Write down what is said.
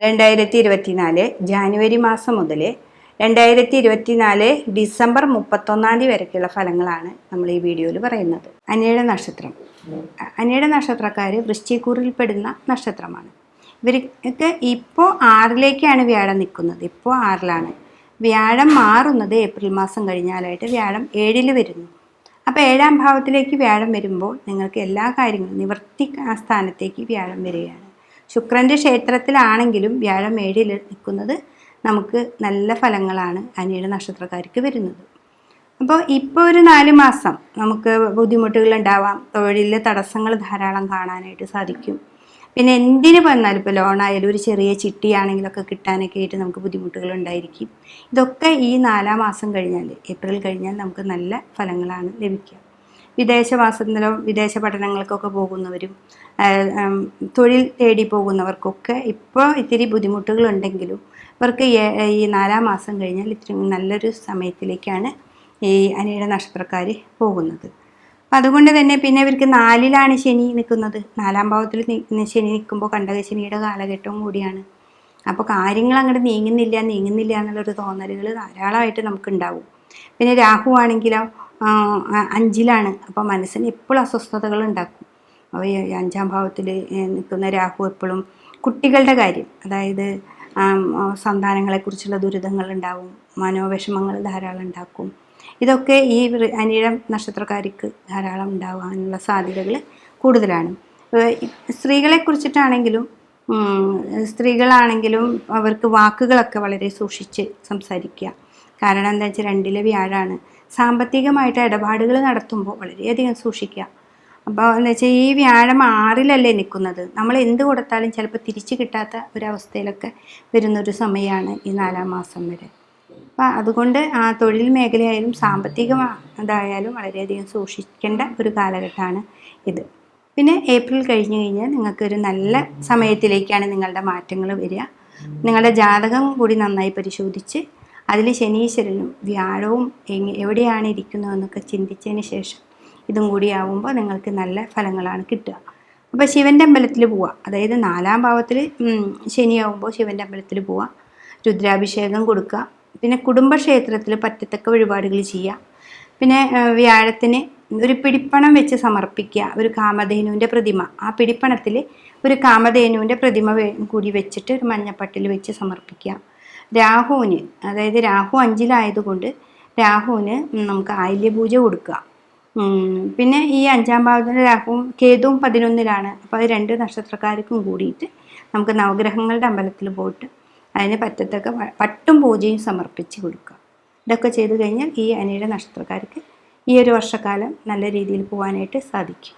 രണ്ടായിരത്തി ഇരുപത്തിനാല് ജാനുവരി മാസം മുതൽ രണ്ടായിരത്തി ഇരുപത്തിനാല് ഡിസംബർ മുപ്പത്തൊന്നാം തീയതി വരയ്ക്കുള്ള ഫലങ്ങളാണ് നമ്മൾ ഈ വീഡിയോയിൽ പറയുന്നത്. അനിയുടെ നക്ഷത്രം. അനിയുടെ നക്ഷത്രക്കാർ വൃശ്ചിക്കൂറിൽപ്പെടുന്ന നക്ഷത്രമാണ്. ഇവർക്ക് ഇപ്പോൾ ആറിലേക്കാണ് വ്യാഴം നിൽക്കുന്നത്. ഇപ്പോൾ ആറിലാണ്. വ്യാഴം മാറുന്നത് ഏപ്രിൽ മാസം കഴിഞ്ഞാലായിട്ട് വ്യാഴം ഏഴിൽ വരുന്നു. അപ്പോൾ ഏഴാം ഭാവത്തിലേക്ക് വ്യാഴം വരുമ്പോൾ നിങ്ങൾക്ക് എല്ലാ കാര്യങ്ങളും നിവർത്തി സ്ഥാനത്തേക്ക് വ്യാഴം വരികയാണ്. ശുക്രന്റെ ക്ഷേത്രത്തിലാണെങ്കിലും വ്യാഴം ഏഴിൽ നിൽക്കുന്നത് നമുക്ക് നല്ല ഫലങ്ങളാണ് അനിയുടെ നക്ഷത്രക്കാർക്ക് വരുന്നത്. അപ്പോൾ ഇപ്പോൾ ഒരു നാല് മാസം നമുക്ക് ബുദ്ധിമുട്ടുകൾ ഉണ്ടാവാം. തൊഴിലിലെ തടസ്സങ്ങൾ ധാരാളം കാണാനായിട്ട് സാധിക്കും. പിന്നെ എന്തിന് വന്നാലും ഇപ്പോൾ ലോണായാലും ഒരു ചെറിയ ചിട്ടിയാണെങ്കിലൊക്കെ കിട്ടാനൊക്കെ ആയിട്ട് നമുക്ക് ബുദ്ധിമുട്ടുകൾ ഉണ്ടായിരിക്കും. ഇതൊക്കെ ഈ നാലാം മാസം കഴിഞ്ഞാൽ ഏപ്രിൽ കഴിഞ്ഞാൽ നമുക്ക് നല്ല ഫലങ്ങളാണ് ലഭിക്കുക. വിദേശവാസത്തിലോ വിദേശ പഠനങ്ങൾക്കൊക്കെ പോകുന്നവരും തൊഴിൽ തേടി പോകുന്നവർക്കൊക്കെ ഇപ്പോൾ ഇത്തിരി ബുദ്ധിമുട്ടുകളുണ്ടെങ്കിലും ഇവർക്ക് ഈ നാലാം മാസം കഴിഞ്ഞാൽ ഇത്തിരി നല്ലൊരു സമയത്തിലേക്കാണ് ഈ അനിയുടെ നക്ഷത്രക്കാർ പോകുന്നത്. അപ്പം അതുകൊണ്ട് തന്നെ പിന്നെ ഇവർക്ക് നാലിലാണ് ശനി നിൽക്കുന്നത്. നാലാം ഭാവത്തിൽ ശനി നിൽക്കുമ്പോൾ കണ്ടകശനിയുടെ കാലഘട്ടവും കൂടിയാണ്. അപ്പോൾ കാര്യങ്ങൾ അങ്ങോട്ട് നീങ്ങുന്നില്ല നീങ്ങുന്നില്ല എന്നുള്ളൊരു തോന്നലുകൾ ധാരാളമായിട്ട് നമുക്കുണ്ടാവും. പിന്നെ രാഹു ആണെങ്കിലോ അഞ്ചിലാണ്. അപ്പോൾ മനസ്സിന് എപ്പോഴും അസ്വസ്ഥതകൾ ഉണ്ടാക്കും. അപ്പോൾ അഞ്ചാം ഭാവത്തിൽ നിൽക്കുന്ന രാഹു എപ്പോഴും കുട്ടികളുടെ കാര്യം അതായത് സന്താനങ്ങളെക്കുറിച്ചുള്ള ദുരിതങ്ങൾ ഉണ്ടാവും മനോവിഷമങ്ങൾ ധാരാളം ഉണ്ടാക്കും. ഇതൊക്കെ ഈ അനിഴം നക്ഷത്രക്കാർക്ക് ധാരാളം ഉണ്ടാവാനുള്ള സാധ്യതകൾ കൂടുതലാണ്. സ്ത്രീകളെ കുറിച്ചിട്ടാണെങ്കിലും സ്ത്രീകളാണെങ്കിലും അവർക്ക് വാക്കുകളൊക്കെ വളരെ സൂക്ഷിച്ച് സംസാരിക്കുക. കാരണം എന്താ വെച്ചാൽ രണ്ടിലെ വ്യാഴാണ്. സാമ്പത്തികമായിട്ട് ഇടപാടുകൾ നടത്തുമ്പോൾ വളരെയധികം സൂക്ഷിക്കുക. അപ്പോൾ എന്താ വെച്ചാൽ ഈ വ്യാഴം ആറിലല്ലേ നിൽക്കുന്നത് നമ്മൾ എന്ത് കൊടുത്താലും ചിലപ്പോൾ തിരിച്ചു കിട്ടാത്ത ഒരവസ്ഥയിലൊക്കെ വരുന്നൊരു സമയമാണ് ഈ നാലാം മാസം വരെ. അപ്പം അതുകൊണ്ട് ആ തൊഴിൽ മേഖലയായാലും സാമ്പത്തിക ഇതായാലും വളരെയധികം സൂക്ഷിക്കേണ്ട ഒരു കാലഘട്ടമാണ് ഇത്. പിന്നെ ഏപ്രിൽ കഴിഞ്ഞ് കഴിഞ്ഞാൽ നിങ്ങൾക്കൊരു നല്ല സമയത്തിലേക്കാണ് നിങ്ങളുടെ മാറ്റങ്ങൾ വരിക. നിങ്ങളുടെ ജാതകം കൂടി നന്നായി പരിശോധിച്ച് അതിൽ ശനീശ്വരനും വ്യാഴവും എവിടെയാണ് ഇരിക്കുന്നതെന്നൊക്കെ ചിന്തിച്ചതിന് ശേഷം ഇതും കൂടി ആവുമ്പോൾ നിങ്ങൾക്ക് നല്ല ഫലങ്ങളാണ് കിട്ടുക. അപ്പോൾ ശിവന്റെ അമ്പലത്തിൽ പോവുക. അതായത് നാലാം ഭാവത്തിൽ ശനിയാവുമ്പോൾ ശിവന്റെ അമ്പലത്തിൽ പോവുക. രുദ്രാഭിഷേകം കൊടുക്കുക. പിന്നെ കുടുംബക്ഷേത്രത്തിൽ പറ്റത്തക്ക വഴിപാടുകൾ ചെയ്യുക. പിന്നെ വ്യാഴത്തിന് ഒരു പിടിപ്പണം വെച്ച് സമർപ്പിക്കുക. ഒരു കാമധേനുവിന്റെ പ്രതിമ. ആ പിടിപ്പണത്തിൽ ഒരു കാമധേനുവിന്റെ പ്രതിമ കൂടി വെച്ചിട്ട് ഒരു മഞ്ഞപ്പട്ടിൽ വെച്ച് സമർപ്പിക്കുക. രാഹുവിന് അതായത് രാഹു അഞ്ചിലായതുകൊണ്ട് രാഹുവിന് നമുക്ക് ആയില്യപൂജ കൊടുക്കുക. പിന്നെ ഈ അഞ്ചാം ഭാവത്തിന്റെ രാഹുവും കേതുവും പതിനൊന്നിലാണ്. അപ്പോൾ അത് രണ്ട് നക്ഷത്രക്കാർക്കും കൂടിയിട്ട് നമുക്ക് നവഗ്രഹങ്ങളുടെ അമ്പലത്തിൽ പോയിട്ട് അതിന് പറ്റത്തക്ക പട്ടും പൂജയും സമർപ്പിച്ച് കൊടുക്കുക. ഇതൊക്കെ ചെയ്തു കഴിഞ്ഞാൽ ഈ അനിയുടെ നക്ഷത്രക്കാർക്ക് ഈ ഒരു വർഷക്കാലം നല്ല രീതിയിൽ പോകാനായിട്ട് സാധിക്കും.